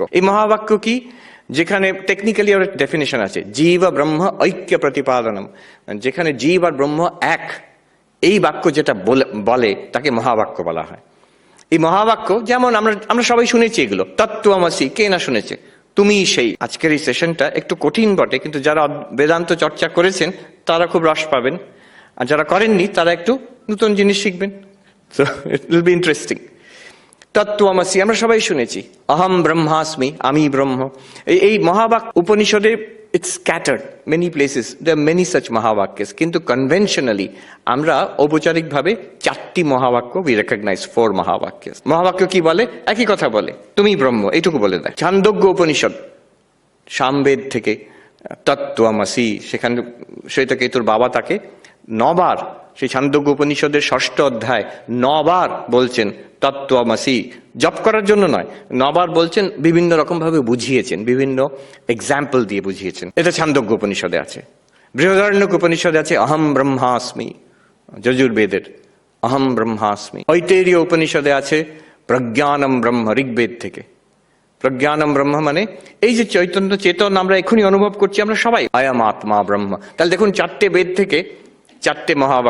মহাবাক্য। এই মহাবাক্য কি? যেখানে টেকনিক্যালি ওর ডেফিনেশন আছে, জীব ব্রহ্ম ঐক্য প্রতিপাদনম। যেখানে জীব আর ব্রহ্ম এক। এই বাক্য যেটা বলে- তাকে মহাবাক্য বলা হয়। এই মহাবাক্য, যেমন আমরা আমরা সবাই শুনেছি এগুলো। তত্ত্বমসি কে না শুনেছে? তুমি সেই। আজকের এই সেশনটা একটু কঠিন বটে, কিন্তু যারা বেদান্ত চর্চা করেছেন, তারা খুব রস পাবেন। আর যারা করেননি, তারা একটু নতুন জিনিস শিখবেন। তো ইট উইল বি ইন্টারেস্টিং তত্ত্বমসি আমরা সবাই শুনেছি। অহম ব্রহ্মাস্মি, আমি ব্রহ্ম। এই মহাবাক উপনিষদে it's scattered many places the many such মহাবাক্যেস। কিন্তু কনভেনশনালি আমরা ঔপচারিকভাবে চারটি মহাবাক্য উই রেকগনাইজ ফোর মহাবাক্য মহাবাক্য কি বলে? একই কথা বলে। তুমি ব্রহ্ম, এইটুকু বলে দেয় ছান্দজ্ঞ উপনিষদ, সামবেদ থেকে, তত্ত্বমসি, সেখানে সেটাকে তোর বাবা তাকে নবার সেই ছান্দোগ্য উপনিষদের ষষ্ঠ অধ্যায় নবার বলছেন তত্ত্বমাসি জপ করার জন্য নয়, নবার বলছেন, বিভিন্ন রকম ভাবে বুঝিয়েছেন, বিভিন্ন এক্সাম্পল দিয়ে বুঝিয়েছেন। এটা ছান্দোগ্য উপনিষদে আছে। বৃহদারণ্যক উপনিষদে আছে, অহম ব্রহ্মাস্মি। যজুর্বেদের, অহম ব্রহ্মাস্মি। ঐতেরীয় উপনিষদে আছে, প্রজ্ঞানম ব্রহ্ম ঋগ্বেদ থেকে। প্রজ্ঞানম ব্রহ্ম মানে এই যে চৈতন্য চেতন আমরা এখনই অনুভব করছি, আমরা সবাই আয়াম আত্মা ব্রহ্ম। তাহলে দেখুন, চারটে বেদ থেকে চারটে মহা